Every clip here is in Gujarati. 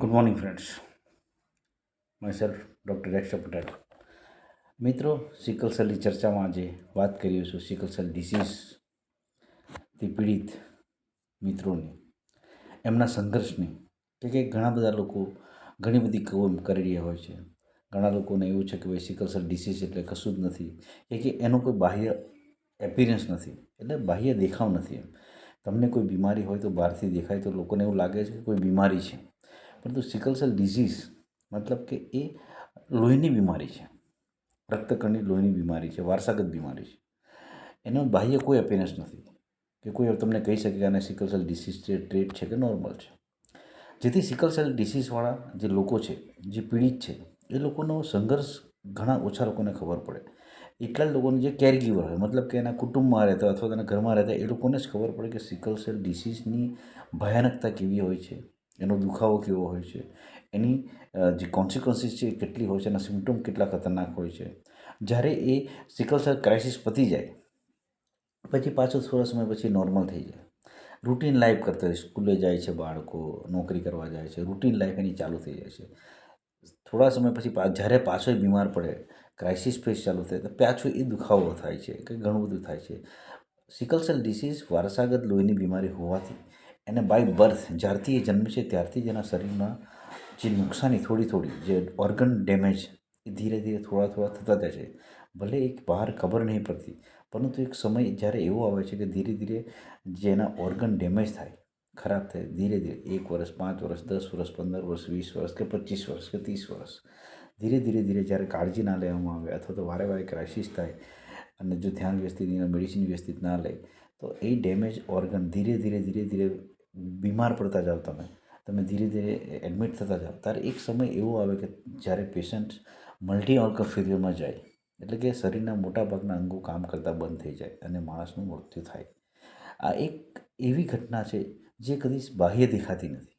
Good morning friends myself doctor રેક્ષ Patel મિત્રો સિકલ ચર્ચામાં આજે વાત કરી છું સિકલ સેલ ડિસીઝથી પીડિત મિત્રોની. એમના સંઘર્ષની કે કે ઘણા બધા લોકો ઘણી બધી કવમ કરી રહ્યા હોય છે. ઘણા લોકોને એવું છે કે ભાઈ સિકલ સેલ ડિસીઝ એટલે કશું જ નથી. કે કે એનું કોઈ બાહ્ય એપિરિયન્સ નથી, એટલે બાહ્ય દેખાવ નથી એમ. તમને કોઈ બીમારી હોય તો બહારથી દેખાય તો લોકોને એવું લાગે છે કે કોઈ બીમારી છે. પરંતુ સિકલ સેલ ડિઝીઝ મતલબ કે એ લોહીની બીમારી છે. રક્તકણની લોહીની બીમારી છે, વારસાગત બીમારી છે. એનો બાહ્ય કોઈ અપેરન્સ નથી. કે કોઈ તમને કહી શકે કે આને સિકલ સેલ ડિસીઝ છે ટ્રેટ છે કે નોર્મલ છે. જેથી સિકલ સેલ ડિસીઝવાળા જે લોકો છે, જે પીડિત છે, એ લોકોનો સંઘર્ષ ઘણા ઓછા લોકોને ખબર પડે. એટલા જ લોકોને જે કેરગીવર હોય, મતલબ કે એના કુટુંબમાં રહેતા અથવા તેના ઘરમાં રહેતા, એ લોકોને જ ખબર પડે કે સિકલ સેલ ડિસીઝની ભયાનકતા કેવી હોય છે. એનો દુખાવો કેવો હોય છે? એની જે કોન્સિક્વન્સીસ છે એ કેટલી હોય છે એના સિમ્ટમ કેટલા ખતરનાક હોય છે? જ્યારે એ સિકલ સેલ ક્રાઇસિસ પતી જાય, પછી પાછો થોડા સમય પછી નોર્મલ થઈ જાય. રૂટીન લાઈફ કરતા હોય સ્કૂલે જાય છે બાળકો, નોકરી કરવા જાય છે રૂટીન લાઈફ એની ચાલુ થઈ જાય છે. થોડા સમય પછી જ્યારે પાછો બીમાર પડે ક્રાઇસિસ ફેસ ચાલુ થાય, તો પાછું એ દુખાવો થાય છે કે ઘણું બધું થાય છે. સિકલ સેલ ડિસીઝ વારસાગત લોહીની બીમારી હોવાથી એને બાય બર્થ જ્યારથી એ જન્મે છે, ત્યારથી જ એના શરીરમાં જે નુકસાની થોડી થોડી, જે ઓર્ગન ડેમેજ એ ધીરે ધીરે થોડા થોડા થતા જાય છે. ભલે એક બહાર ખબર નહીં પડતી, પરંતુ એક સમય જ્યારે એવો આવે છે કે ધીરે ધીરે જેના ઓર્ગન ડેમેજ થાય, ખરાબ થાય, ધીરે ધીરે, એક વર્ષ, પાંચ વર્ષ, દસ વર્ષ, પંદર વર્ષ, વીસ વર્ષ કે પચીસ વર્ષ કે ત્રીસ વર્ષ, ધીરે ધીરે ધીરે જ્યારે કાળજી ના લેવામાં આવે અથવા તો વારે વારે ક્રાઇસિસ થાય અને જો ધ્યાન વ્યવસ્થિત મેડિસિન વ્યવસ્થિત ના લે, તો એ ડેમેજ ઓર્ગન ધીરે ધીરે ધીરે ધીરે બીમાર પડતા જાઓ તમે. તમે ધીરે ધીરે એડમિટ થતા જાઓ. ત્યારે એક સમય એવો આવે કે જ્યારે પેશન્ટ મલ્ટી ફેલિયરમાં જાય, એટલે કે શરીરના મોટાભાગના અંગો કામ કરતાં બંધ થઈ જાય અને માણસનું મૃત્યુ થાય. આ એક એવી ઘટના છે જે કદી બાહ્ય દેખાતી નથી.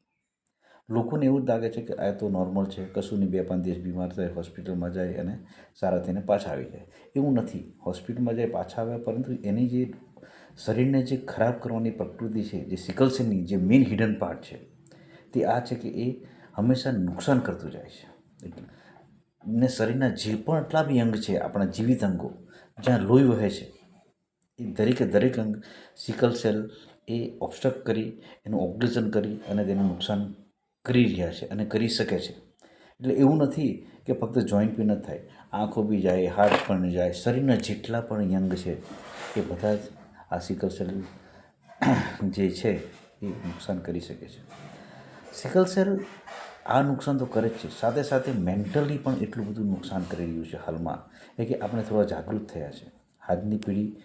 લોકોને એવું જ લાગે છે કે આ તો નોર્મલ છે, કશું નહીં બે પાંચ દિવસ બીમાર થાય હોસ્પિટલમાં જાય અને સારા થઈને પાછા આવી જાય. એવું નથી. હોસ્પિટલમાં જાય, પાછા આવે પરંતુ એની જે શરીરને જે ખરાબ કરવાની પ્રકૃતિ છે, જે સિકલસેલની જે મેઇન હિડન પાર્ટ છે, તે આ છે કે એ હંમેશા નુકસાન કરતું જાય છે. ને શરીરના જે પણ એટલા બી અંગ છે, આપણા જીવિત અંગો, જ્યાં લોહી વહે છે, એ દરેકે દરેક અંગ સિકલ સેલ એ ઓબ્સ્ટ્રક્ટ કરી, એનું ઓબ્લિઝન કરી અને તેનું નુકસાન કરી રહ્યા છે અને કરી શકે છે. એટલે એવું નથી કે ફક્ત જોઈન્ટ બી ન થાય, આંખો બી જાય હાર્ટ પણ જાય, શરીરના જેટલા પણ યંગ છે, એ બધા જ આ સિકલ સેલ જે છે, એ નુકસાન કરી શકે છે. સિકલ સેલ આ નુકસાન તો કરે જ છે. સાથે સાથે મેન્ટલી પણ એટલું બધું નુકસાન કરી રહ્યું છે હાલમાં, એ કે આપણે થોડા જાગૃત થયા છે. આજની પેઢી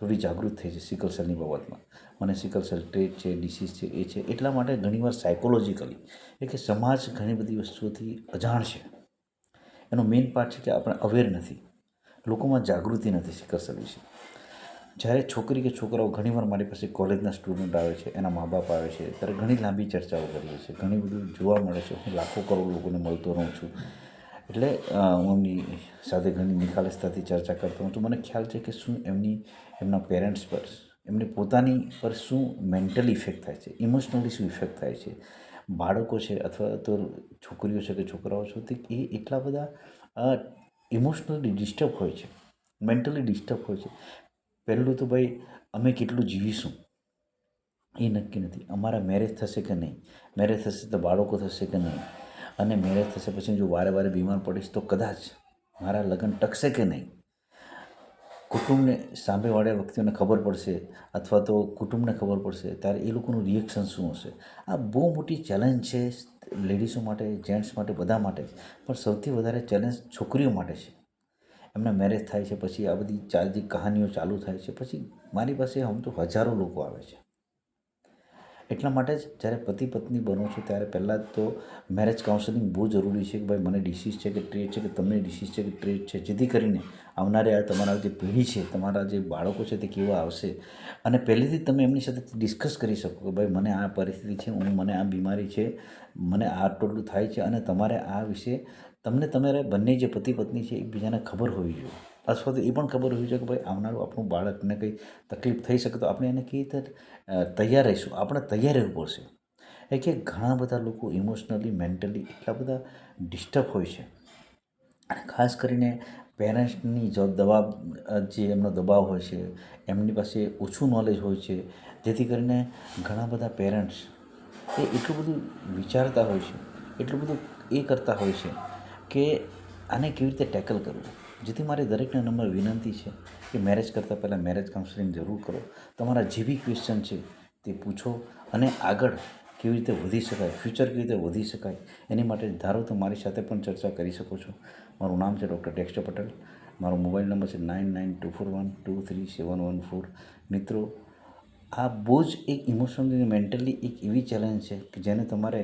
થોડી જાગૃત થઈ છે સિકલ સેલની બાબતમાં. મને સિકલ સેલ ટ્રેટ છે, ડિસીઝ છે, એ છે, એટલા માટે ઘણીવાર સાયકોલોજીકલી, એ કે સમાજ ઘણી બધી વસ્તુઓથી અજાણ છે. એનો મેઇન પાર્ટ છે કે આપણે અવેર નથી. લોકોમાં જાગૃતિ નથી સિકલ સેલ વિશે. જ્યારે છોકરી કે છોકરાઓ ઘણીવાર મારી પાસે કોલેજના સ્ટુડન્ટ આવે છે, એના મા બાપ આવે છે, ત્યારે ઘણી લાંબી ચર્ચાઓ કરીએ છીએ. ઘણી બધું જોવા મળે છે. હું લાખો કરોડ લોકોને મળતો રહું છું. એટલે હું એમની સાથે ઘણી નિખાલસતાથી ચર્ચા કરતો હોઉં તો મને ખ્યાલ છે કે શું એમની, એમના પેરેન્ટ્સ પર, એમની પોતાની પર શું મેન્ટલી ઇફેક્ટ થાય છે? ઇમોશનલી શું ઇફેક્ટ થાય છે? બાળકો છે અથવા તો છોકરીઓ છે કે છોકરાઓ છે, તે એ એટલા બધા ઇમોશનલી ડિસ્ટર્બ હોય છે. મેન્ટલી ડિસ્ટર્બ હોય છે. પહેલું તો ભાઈ, અમે કેટલું જીવીશું? એ નક્કી નથી. અમારા મેરેજ થશે કે નહીં? મેરેજ થશે તો બાળકો થશે કે નહીં? અને મેરેજ થશે પછી જો વારે વારે બીમાર પડીશ તો કદાચ મારા લગ્ન ટકશે કે નહીં? કુટુંબને સાંભળવાળા વ્યક્તિઓને ખબર પડશે અથવા તો કુટુંબને ખબર પડશે, ત્યારે એ લોકોનું રિએક્શન શું હશે? આ બહુ મોટી ચેલેન્જ છે લેડીઝો માટે જેન્ટ્સ માટે, બધા માટે પણ સૌથી વધારે ચેલેન્જ છોકરીઓ માટે છે. એમના મેરેજ થાય છે, પછી આ બધી ચાર્જિક કહાનીઓ ચાલુ થાય છે, પછી મારી પાસે આમ તો હજારો લોકો આવે છે. એટલા માટે જ જ્યારે પતિ પત્ની બનો છો, ત્યારે પહેલાં તો મેરેજ કાઉન્સેલિંગ બહુ જરૂરી છે કે ભાઈ મને ડિસીઝ છે કે ટ્રેટ છે કે તમને ડિસીઝ છે કે ટ્રેટ છે, જેથી કરીને આવનારી આ તમારા જે પેઢી છે, તમારા જે બાળકો છે તે કેવા આવશે. અને પહેલેથી તમે એમની સાથે ડિસ્કસ કરી શકો કે ભાઈ મને આ પરિસ્થિતિ છે, હું, મને આ બીમારી છે, મને આ ટોટલું થાય છે અને તમારે આ વિશે તમને તમારે બંને જે પતિ પત્ની છે, એકબીજાને ખબર હોવી જોઈએ. અથવા તો એ પણ ખબર હોવી જોઈએ કે ભાઈ આવનારું આપણું બાળકને કંઈ તકલીફ થઈ શકે તો આપણે એને કેવી રીતે તૈયાર રહીશું? આપણે તૈયાર રહેવું પડશે. એ કે ઘણા બધા લોકો ઇમોશનલી, મેન્ટલી એટલા બધા ડિસ્ટર્બ હોય છે. અને ખાસ કરીને પેરેન્ટ્સની જો દબાવ જે એમનો દબાવ હોય છે, એમની પાસે ઓછું નોલેજ હોય છે, જેથી કરીને ઘણા બધા પેરેન્ટ્સ એ એટલું બધું વિચારતા હોય છે, એટલું બધું એ કરતા હોય છે કે આને કેવી રીતે ટેકલ કરવું? જેથી મારે દરેકને નંબર વિનંતી છે કે મેરેજ કરતાં પહેલાં મેરેજ કાઉન્સેલિંગ જરૂર કરો. તમારા જે બી ક્વેશ્ચન છે તે પૂછો અને આગળ કેવી રીતે વધી શકાય ફ્યુચર કેવી રીતે વધી શકાય, એની માટે ધારો તો મારી સાથે પણ ચર્ચા કરી શકો છો. મારું નામ છે ડૉક્ટર ડેક્સ્ટર પટેલ મારો મોબાઈલ નંબર છે nine nine two four one two three seven one four મિત્રો, આ બહુ જ એક ઇમોશનલી મેન્ટલી એક એવી ચેલેન્જ છે કે જેને તમારે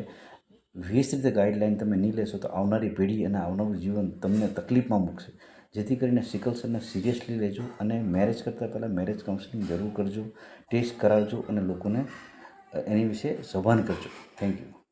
વ્યવસ્થિત રીતે ગાઈડલાઈન તમે નહીં લેશો તો આવનારી પેઢી અને આવનારું જીવન તમને તકલીફમાં મૂકશે. જેથી કરીને સિકલ સેલને સિરિયસલી લેજો અને મેરેજ કરતાં પહેલાં મેરેજ કાઉન્સિલિંગ જરૂર કરજો ટેસ્ટ કરાવજો અને લોકોને એની વિશે સભાન કરજો. Thank you